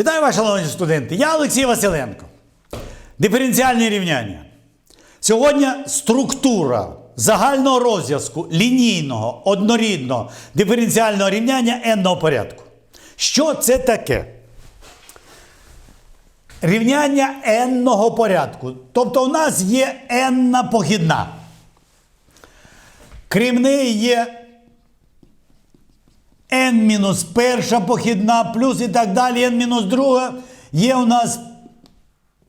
Вітаю вас, шановні студенти! Я Олексій Василенко. Диференціальні рівняння. Сьогодні структура загального розв'язку лінійного, однорідного диференціального рівняння n-ного порядку. Що це таке? Рівняння n-ного порядку. Тобто у нас є n похідна. Крім неї є n мінус перша похідна, плюс і так далі, n мінус друга. Є у нас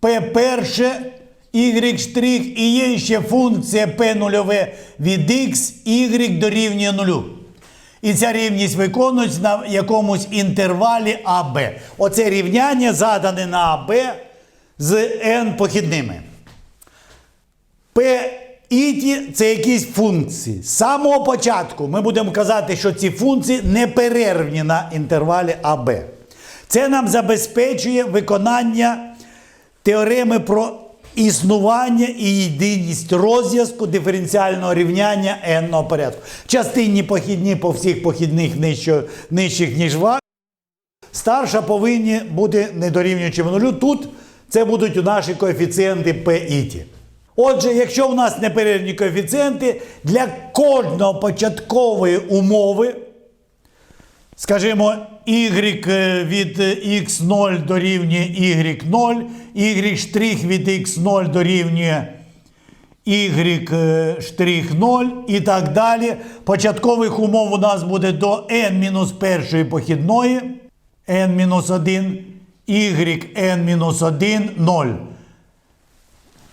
p перше, y штрих і є ще функція p нульове від x, y дорівнює нулю. І ця рівність виконується на якомусь інтервалі АБ. Оце рівняння задане на АБ з n похідними. P іті це якісь функції. З самого початку ми будемо казати, що ці функції не перервні на інтервалі АБ. Це нам забезпечує виконання теореми про існування і єдиність розв'язку диференціального рівняння n порядку. Частинні похідні по всіх похідних нижчо, нижчих, ніж в А, Старша повинні бути не дорівнюючими нулю. Тут це будуть наші коефіцієнти P і T. Отже, якщо в нас неперервні коефіцієнти, для кожного початкової умови, скажімо, y від x0 дорівнює y0, y від x0 дорівнює y0 і так далі. Початкових умов у нас буде до n мінус першої похідної, n-1, y, n-1, 0.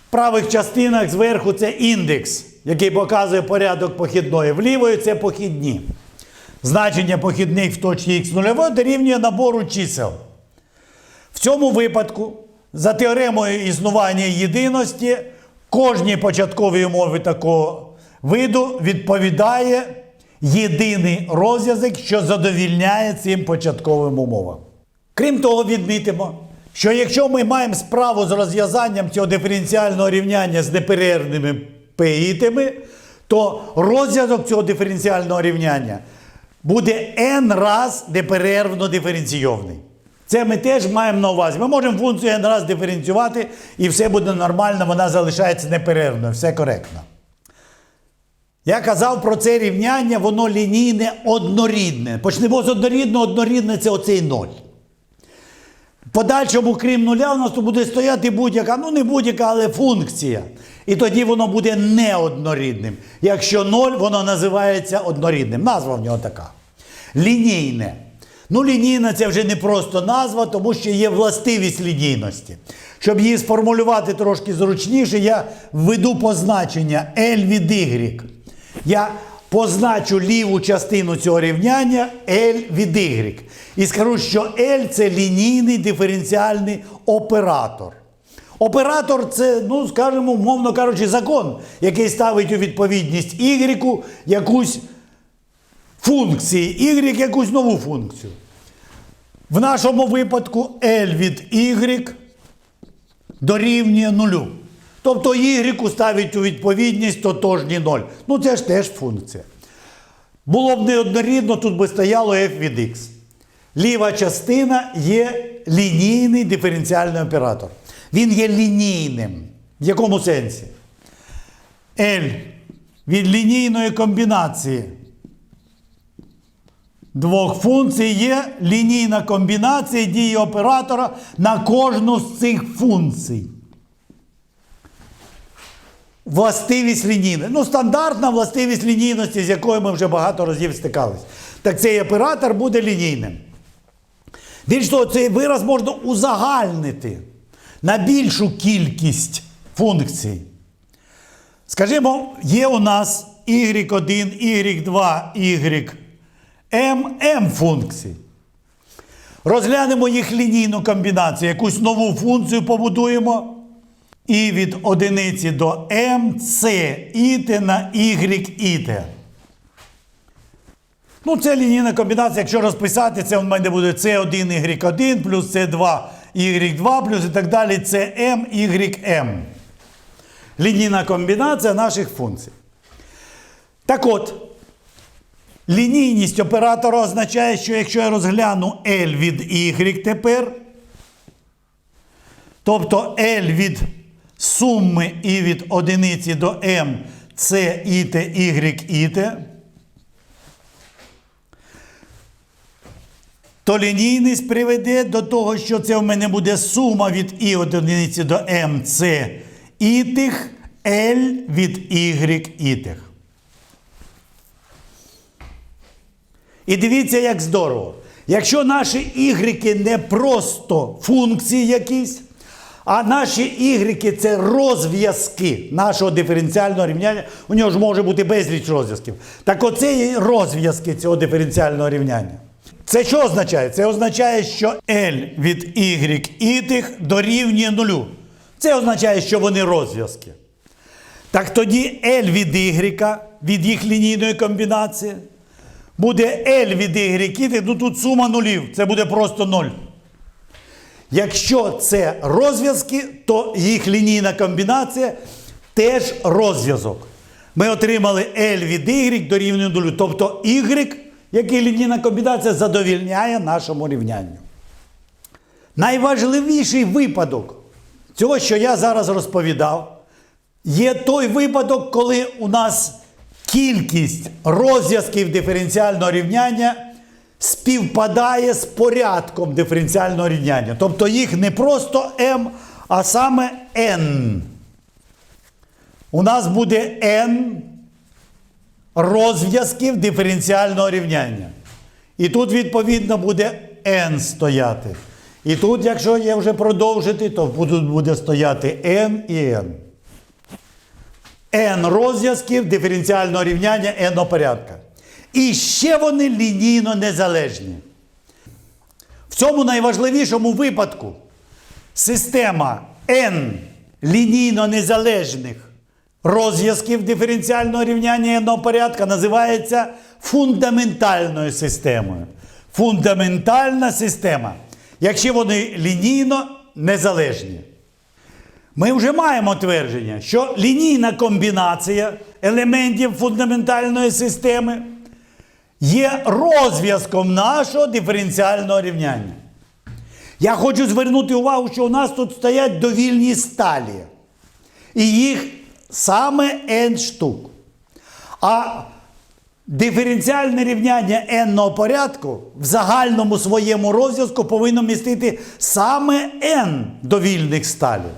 В правих частинах зверху це індекс, який показує порядок похідної. Влівою це похідні. Значення похідних в точці х0 дорівнює набору чисел. В цьому випадку, за теоремою існування єдиності, кожній початковій умові такого виду відповідає єдиний розв'язок, що задовільняє цим початковим умовам. Крім того, відмітимо, що якщо ми маємо справу з розв'язанням цього диференціального рівняння з неперервними пеїтами, то розв'язок цього диференціального рівняння буде n раз неперервно диференційовний. Це ми теж маємо на увазі. Ми можемо функцію n раз диференціювати, і все буде нормально, вона залишається неперервною, все коректно. Я казав про це рівняння, воно лінійне однорідне. Почнемо з однорідного, однорідне це оцей ноль. Подальшому, крім нуля, у нас тут буде стояти будь-яка, ну не будь-яка, але функція. І тоді воно буде неоднорідним. Якщо ноль, воно називається однорідним. Назва в нього така. Лінійне. Ну, лінійна це вже не просто назва, тому що є властивість лінійності. Щоб її сформулювати трошки зручніше, я введу позначення L від Y. Я позначу ліву частину цього рівняння L від Y. І скажу, що L це лінійний диференціальний оператор. Оператор це, ну, скажімо, умовно кажучи, закон, який ставить у відповідність Y якусь функції, Y якусь нову функцію. В нашому випадку L від Y дорівнює нулю. Тобто Y ставить у відповідність тотожні 0. Ну це ж теж функція. Було б неоднорідно, тут би стояло f від x. Ліва частина є лінійний диференціальний оператор. Він є лінійним. В якому сенсі? L від лінійної комбінації двох функцій є лінійна комбінація дії оператора на кожну з цих функцій. Властивість лінійна. Ну, стандартна властивість лінійності, з якою ми вже багато разів стикались. Так цей оператор буде лінійним. Більш того, цей вираз можна узагальнити на більшу кількість функцій. Скажімо, є у нас y1, y2, y m, m функцій. Розглянемо їх лінійну комбінацію, якусь нову функцію побудуємо. І від одиниці до m це іте на y іте. Ну, це лінійна комбінація, якщо розписати, це в мене буде c1 y1 плюс c2 y2 плюс і так далі cm ym. Лінійна комбінація наших функцій. Так от, лінійність оператора означає, що якщо я розгляну L від y тепер, Тобто L від суми і від одиниці до m це іт, y, іт. То лінійність приведе до того, що це в мене буде сума від і одиниці до m, це ітих, L від y ітих. І дивіться, як здорово. Якщо наші ігрики не просто функції якісь, а наші ігрики це розв'язки нашого диференціального рівняння, у нього ж може бути безліч розв'язків. Так оце є розв'язки цього диференціального рівняння. Це що означає? Це означає, що L від y ітих дорівнює нулю. Це означає, що вони розв'язки. Так тоді L від y від їх лінійної комбінації буде L від y, ну тут сума нулів, це буде просто 0. Якщо це розв'язки, то їх лінійна комбінація теж розв'язок. Ми отримали L від y дорівнює 0. Тобто y, який лінійна комбінація, задовільняє нашому рівнянню. Найважливіший випадок цього, що я зараз розповідав, є той випадок, коли у нас кількість розв'язків диференціального рівняння співпадає з порядком диференціального рівняння. Тобто їх не просто m, а саме n. У нас буде n розв'язків диференціального рівняння. І тут, відповідно, буде n стояти. І тут, якщо є вже продовжити, то буде стояти n і n. n розв'язків диференціального рівняння n порядка. І ще вони лінійно незалежні. В цьому найважливішому випадку система n лінійно незалежних розв'язків диференціального рівняння n порядка називається фундаментальною системою. Фундаментальна система, якщо вони лінійно незалежні. Ми вже маємо твердження, що лінійна комбінація елементів фундаментальної системи є розв'язком нашого диференціального рівняння. Я хочу звернути увагу, що у нас тут стоять довільні сталі. І їх саме n штук. А диференціальне рівняння n порядку в загальному своєму розв'язку повинно містити саме n довільних сталів.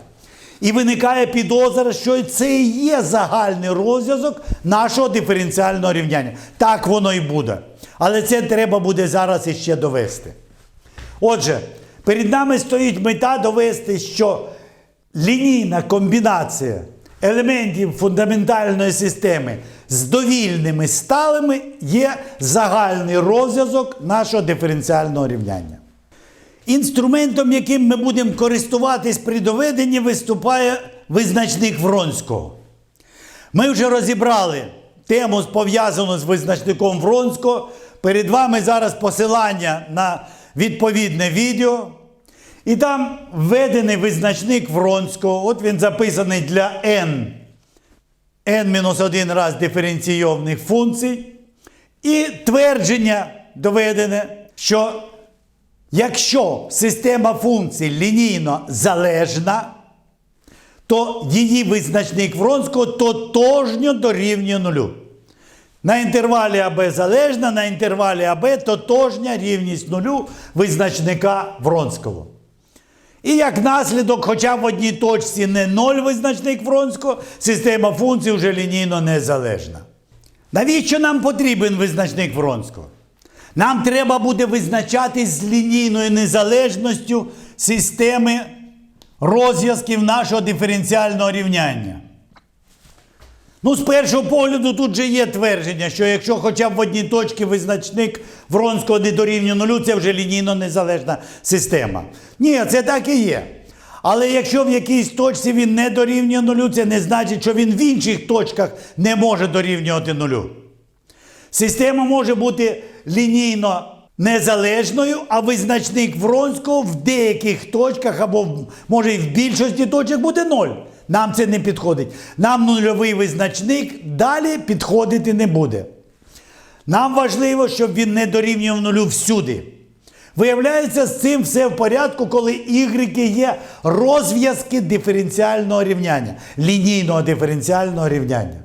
І виникає підозра, що це і є загальний розв'язок нашого диференціального рівняння. Так воно і буде. Але це треба буде зараз іще довести. Отже, перед нами стоїть мета довести, що лінійна комбінація елементів фундаментальної системи з довільними сталими є загальний розв'язок нашого диференціального рівняння. Інструментом, яким ми будемо користуватись при доведенні, виступає визначник Вронського. Ми вже розібрали тему, пов'язану з визначником Вронського. Перед вами зараз посилання на відповідне відео. І там введений визначник Вронського. От він записаний для n. n-1 раз диференційованих функцій. І твердження доведене, що Якщо система функцій лінійно залежна, то її визначник Вронського тотожньо дорівнює нулю. На інтервалі АБ залежна, на інтервалі АБ тотожня рівність нулю визначника Вронського. І як наслідок, хоча в одній точці не 0 визначник Вронського, система функцій вже лінійно незалежна. Навіщо нам потрібен визначник Вронського? Нам треба буде визначатись з лінійною незалежністю системи розв'язків нашого диференціального рівняння. Ну, з першого погляду, тут же є твердження, що якщо хоча б в одній точці визначник Вронського не дорівнює нулю, це вже лінійно незалежна система. Ні, це так і є. Але якщо в якійсь точці він не дорівнює нулю, це не значить, що він в інших точках не може дорівнювати нулю. Система може бути лінійно незалежною, а визначник Вронського в деяких точках або може і в більшості точок буде ноль. Нам це не підходить. Нам нульовий визначник далі підходити не буде. Нам важливо, щоб він не дорівнював нулю всюди. Виявляється, з цим все в порядку, коли y є розв'язки диференціального рівняння, лінійного диференціального рівняння.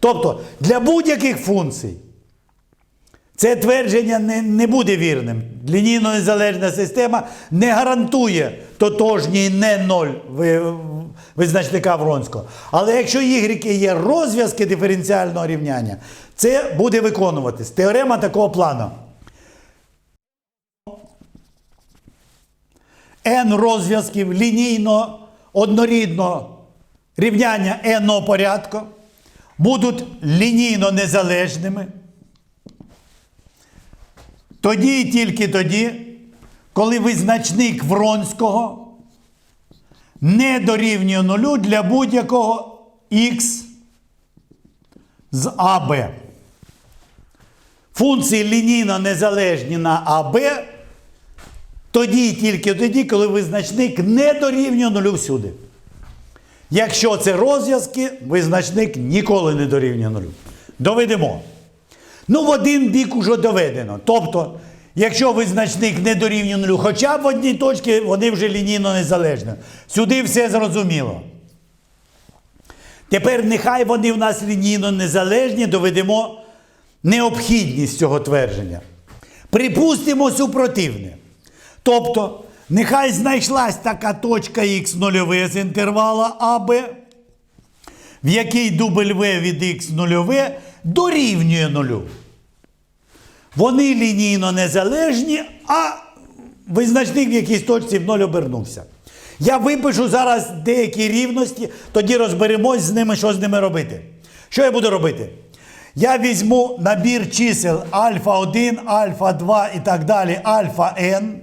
Тобто для будь-яких функцій це твердження не, не буде вірним. Лінійно незалежна система не гарантує тотожній не ноль визначника Вронського. Але якщо y є розв'язки диференціального рівняння, це буде виконуватись. Теорема такого плану. n розв'язків лінійно однорідно рівняння n порядку будуть лінійно незалежними. Тоді і тільки тоді, коли визначник Вронського не дорівнює нулю для будь-якого х з АБ. Функції лінійно незалежні на АБ тоді і тільки тоді, коли визначник не дорівнює нулю всюди. Якщо це розв'язки, визначник ніколи не дорівнює нулю. Доведемо. Ну, в один бік уже доведено. Тобто, якщо визначник не дорівнює нулю, хоча б в одній точці вони вже лінійно незалежні. Сюди все зрозуміло. Тепер нехай вони в нас лінійно незалежні, доведемо необхідність цього твердження. Припустимо супротивне. Тобто, нехай знайшлась така точка х нульове з інтервала АБ, в якій дубль В від х нульове дорівнює нулю. Вони лінійно незалежні, а визначник в якійсь точці в ноль обернувся. Я випишу зараз деякі рівності, тоді розберемось з ними, що з ними робити. Що я буду робити? Я візьму набір чисел альфа 1, альфа 2 і так далі, альфа n.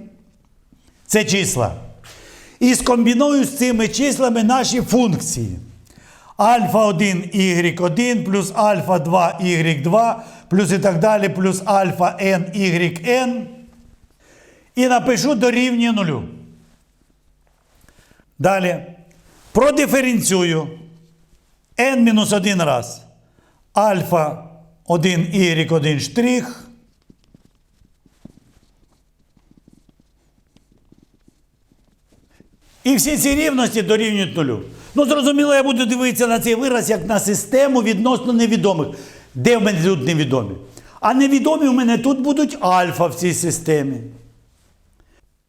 Це числа. І скомбіную з цими числами наші функції. Альфа 1 y1 плюс альфа 2 y2 плюс і так далі, плюс альфа n yn. І напишу дорівнює нулю. Далі. Продиференцюю n-1 раз. Альфа 1 y1 штрих. І всі ці рівності дорівнюють нулю. Ну, зрозуміло, я буду дивитися на цей вираз як на систему відносно невідомих. Де в мене тут невідомі? А невідомі у мене тут будуть альфа в цій системі.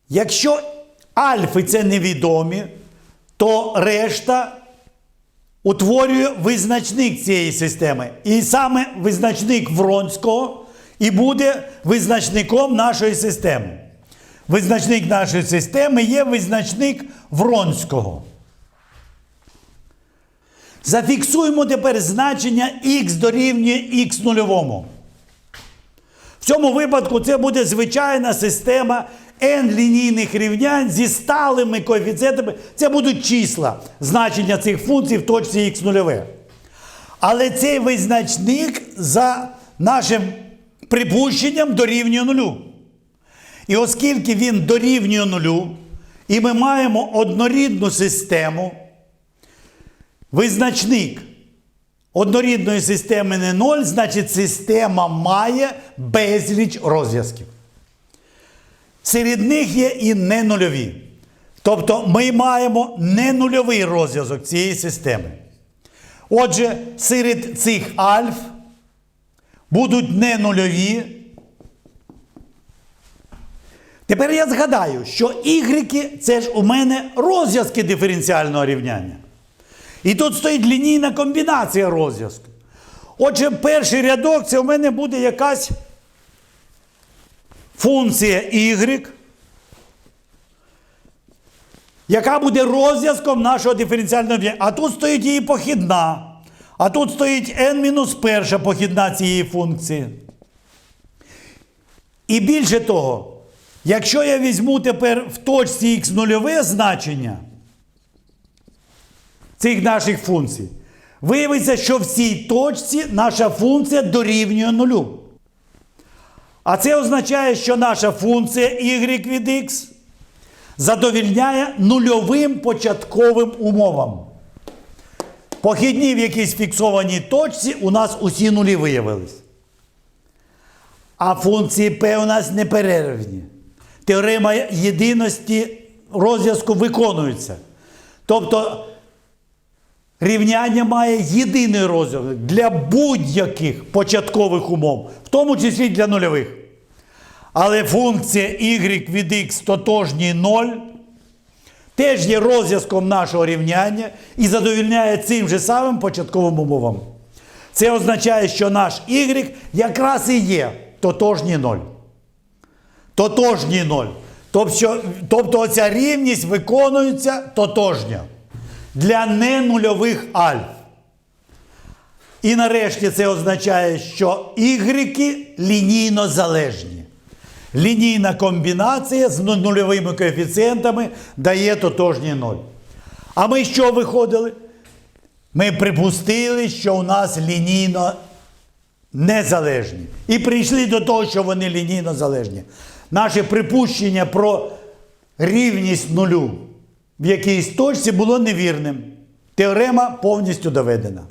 Якщо альфи це невідомі, то решта утворює визначник цієї системи. І саме визначник Вронського і буде визначником нашої системи. Визначник нашої системи є визначник Вронського. Зафіксуємо тепер значення х дорівнює х нульовому. В цьому випадку це буде звичайна система n лінійних рівнянь зі сталими коефіцієнтами. Це будуть числа значення цих функцій в точці х нульове. Але цей визначник за нашим припущенням дорівнює нулю. І оскільки він дорівнює нулю, і ми маємо однорідну систему, визначник однорідної системи не 0, значить система має безліч розв'язків. Серед них є і ненульові. Тобто ми маємо ненульовий розв'язок цієї системи. Отже, серед цих альф будуть ненульові. Тепер я згадаю, що y це ж у мене розв'язки диференціального рівняння. І тут стоїть лінійна комбінація розв'язку. Отже, перший рядок це у мене буде якась функція y, яка буде розв'язком нашого диференціального рівняння. А тут стоїть її похідна. А тут стоїть n-1 похідна цієї функції. І більше того, якщо я візьму тепер в точці х нульове значення цих наших функцій, виявиться, що в цій точці наша функція дорівнює нулю. А це означає, що наша функція y від x задовільняє нульовим початковим умовам. Похідні в якійсь фіксованій точці у нас усі нулі виявились. А функції p у нас неперервні. теорема єдиності розв'язку виконується. Тобто рівняння має єдиний розв'язок для будь-яких початкових умов, в тому числі для нульових. Але функція y від x тотожній 0 теж є розв'язком нашого рівняння і задовільняє цим же самим початковим умовам. Це означає, що наш y якраз і є тотожній 0. Тотожній 0. Тобто, тобто оця рівність виконується тотожньо для ненульових альф. І нарешті це означає, що y лінійно залежні. Лінійна комбінація з ну- нульовими коефіцієнтами дає тотожній 0. А ми що виходили? Ми припустили, що у нас лінійно незалежні. І прийшли до того, що вони лінійно залежні. Наше припущення про рівність нулю в якійсь точці було невірним. Теорема повністю доведена.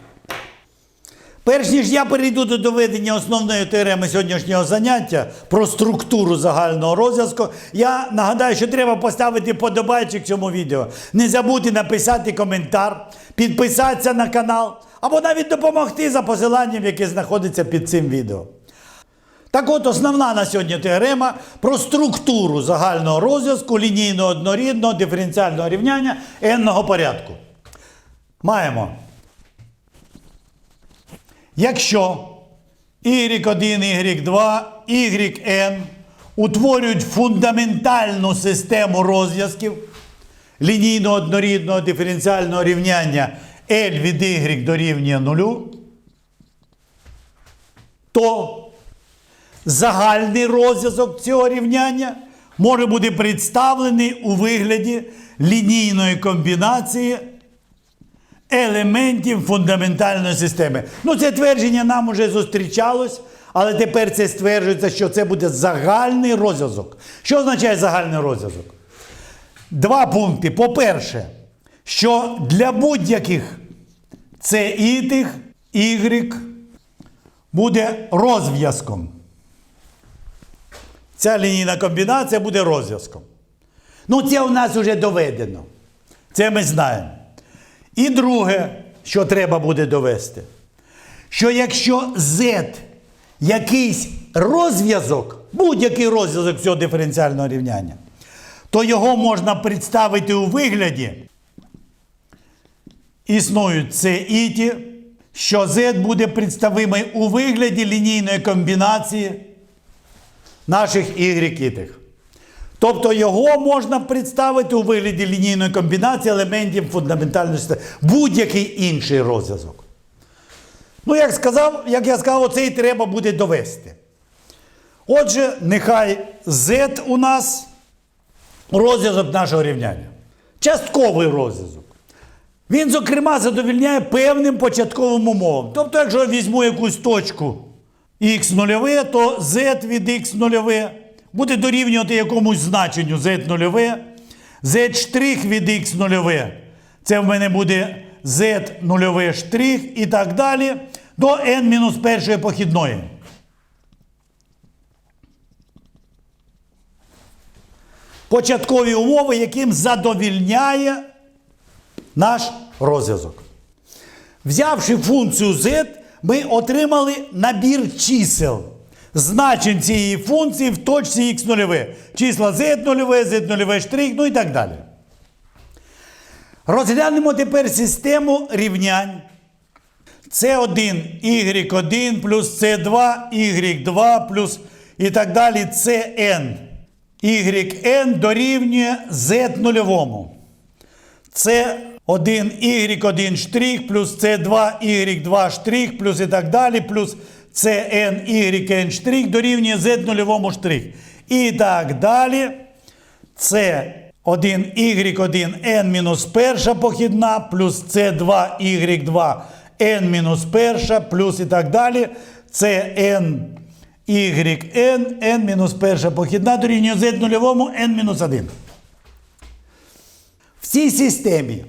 Перш ніж я перейду до доведення основної теореми сьогоднішнього заняття про структуру загального розв'язку, я нагадаю, що треба поставити подобайчик цьому відео. Не забудьте написати коментар, підписатися на канал або навіть допомогти за посиланням, яке знаходиться під цим відео. Так от, основна на сьогодні теорема про структуру загального розв'язку лінійного однорідного диференціального рівняння n-ного порядку. Маємо Якщо y1, y2, yn утворюють фундаментальну систему розв'язків лінійно однорідного диференціального рівняння L від y дорівнює нулю, то загальний розв'язок цього рівняння може бути представлений у вигляді лінійної комбінації елементів фундаментальної системи. Ну, це твердження нам уже зустрічалось, але тепер це стверджується, що це буде загальний розв'язок. Що означає загальний розв'язок? Два пункти. По-перше, що для будь-яких це і тих, y буде розв'язком. Ця лінійна комбінація буде розв'язком. Ну, це у нас вже доведено. Це ми знаємо. І друге, що треба буде довести, що якщо Z якийсь розв'язок, будь-який розв'язок цього диференціального рівняння, то його можна представити у вигляді. Існують це іті, що Z буде представимий у вигляді лінійної комбінації наших y. Тобто його можна представити у вигляді лінійної комбінації елементів фундаментальної системи. Будь-який інший розв'язок. Ну, як сказав, як я сказав, оце і треба буде довести. Отже, нехай Z у нас розв'язок нашого рівняння. Частковий розв'язок. Він, зокрема, задовільняє певним початковим умовам. Тобто, якщо я візьму якусь точку х нульове, то z від x нульове буде дорівнювати якомусь значенню z нульове, z штрих від x нульове. Це в мене буде z нульове штрих і так далі до n мінус першої похідної. Початкові умови, яким задовільняє наш розв'язок. Взявши функцію z, ми отримали набір чисел. Значень цієї функції в точці x нульове. Числа z нульове, z нульове штрих, ну і так далі. Розглянемо тепер систему рівнянь. С1 y1 плюс С2 y2 плюс і так далі Cn. yn дорівнює z нульовому. Це 1 y1 штрих плюс c 2 y2 штрих плюс і так далі, плюс cn yn штрих дорівнює z нульовому штрих. І так далі. Це 1 y1 n мінус перша похідна, плюс c 2 y2 n мінус перша, плюс і так далі. Це n yn n мінус перша похідна дорівнює z нульовому n мінус 1. Цій системі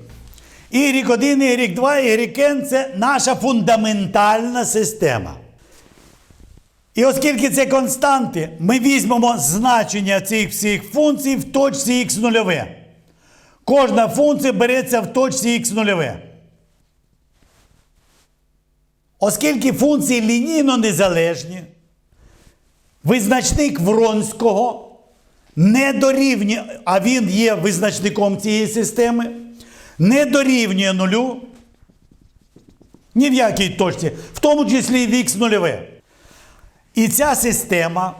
Y1, Y2, YN – це наша фундаментальна система. І оскільки це константи, ми візьмемо значення цих всіх функцій в точці х нульове. Кожна функція береться в точці х нульове. Оскільки функції лінійно незалежні, визначник Вронського не дорівнює, а він є визначником цієї системи, не дорівнює нулю ні в якій точці, в тому числі і в х нульове. І ця система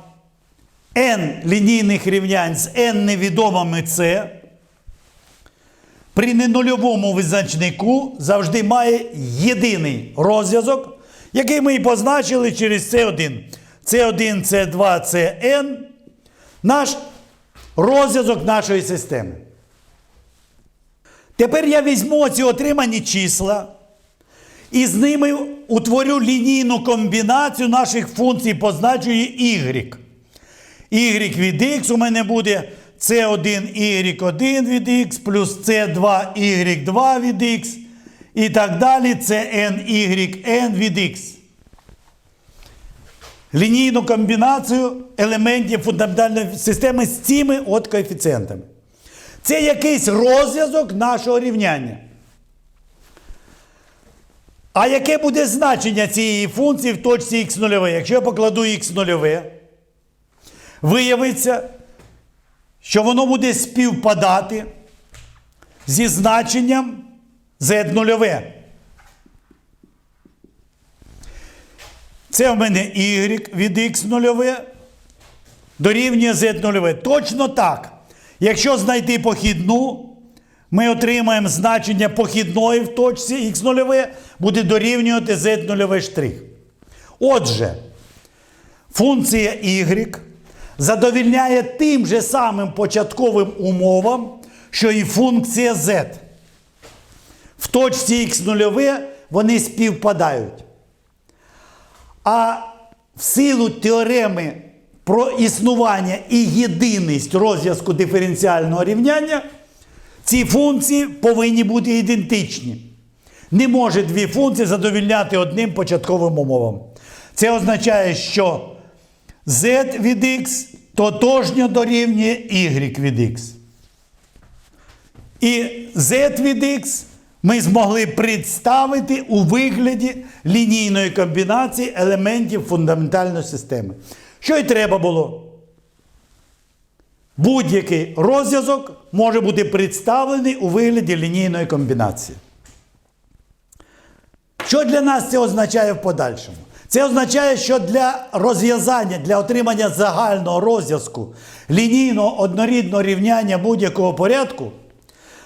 n лінійних рівнянь з n невідомими c при ненульовому визначнику завжди має єдиний розв'язок, який ми і позначили через C1. C1, C2, Cn наш розв'язок нашої системи. Тепер я візьму ці отримані числа і з ними утворю лінійну комбінацію наших функцій, позначую y. y від x у мене буде c1 y1 від x плюс c2 y2 від x і так далі cn yn від x. Лінійну комбінацію елементів фундаментальної системи з цими от коефіцієнтами. Це якийсь розв'язок нашого рівняння. А яке буде значення цієї функції в точці х 0 Якщо я покладу х 0 виявиться, що воно буде співпадати зі значенням z 0 Це в мене y від x 0 дорівнює z 0 Точно так. Якщо знайти похідну, ми отримаємо значення похідної в точці х 0 буде дорівнювати z 0 штрих. Отже, функція y задовільняє тим же самим початковим умовам, що і функція z. В точці х 0 вони співпадають. А в силу теореми про існування і єдиність розв'язку диференціального рівняння, ці функції повинні бути ідентичні. Не може дві функції задовільняти одним початковим умовам. Це означає, що z від x тотожньо дорівнює y від x. І z від x ми змогли представити у вигляді лінійної комбінації елементів фундаментальної системи. Що й треба було? Будь-який розв'язок може бути представлений у вигляді лінійної комбінації. Що для нас це означає в подальшому? Це означає, що для розв'язання, для отримання загального розв'язку лінійного однорідного рівняння будь-якого порядку,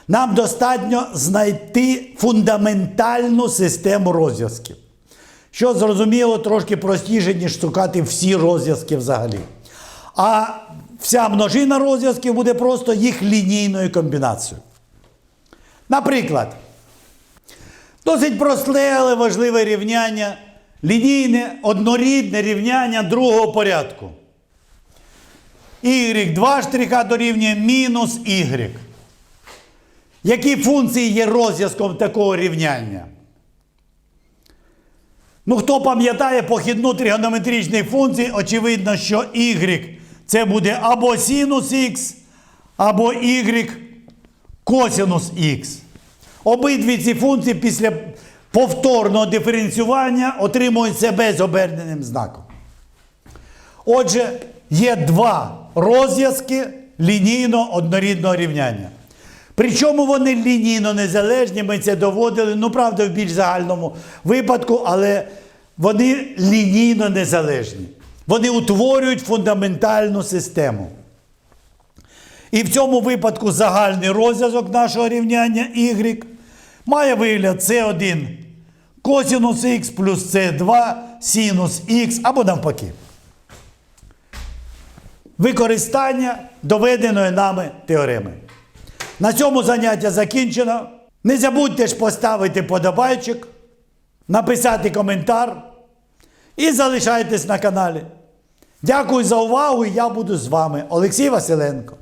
нам достатньо знайти фундаментальну систему розв'язків. Що зрозуміло, трошки простіше, ніж шукати всі розв'язки взагалі. А вся множина розв'язків буде просто їх лінійною комбінацією. Наприклад, досить просте, але важливе рівняння, лінійне однорідне рівняння другого порядку. y2 штриха дорівнює мінус y. Які функції є розв'язком такого рівняння? Ну, хто пам'ятає похідну тригонометричної функції, очевидно, що y це буде або синус х, або y косинус х. Обидві ці функції після повторного диференціювання отримують себе з оберненим знаком. Отже, є два розв'язки лінійно однорідного рівняння. Причому вони лінійно незалежні, ми це доводили, ну, правда, в більш загальному випадку, але вони лінійно незалежні. Вони утворюють фундаментальну систему. І в цьому випадку загальний розв'язок нашого рівняння y має вигляд c1 косинус х плюс c2 синус х або навпаки. Використання доведеної нами теореми. На цьому заняття закінчено. Не забудьте ж поставити подобайчик, написати коментар і залишайтесь на каналі. Дякую за увагу і я буду з вами, Олексій Василенко.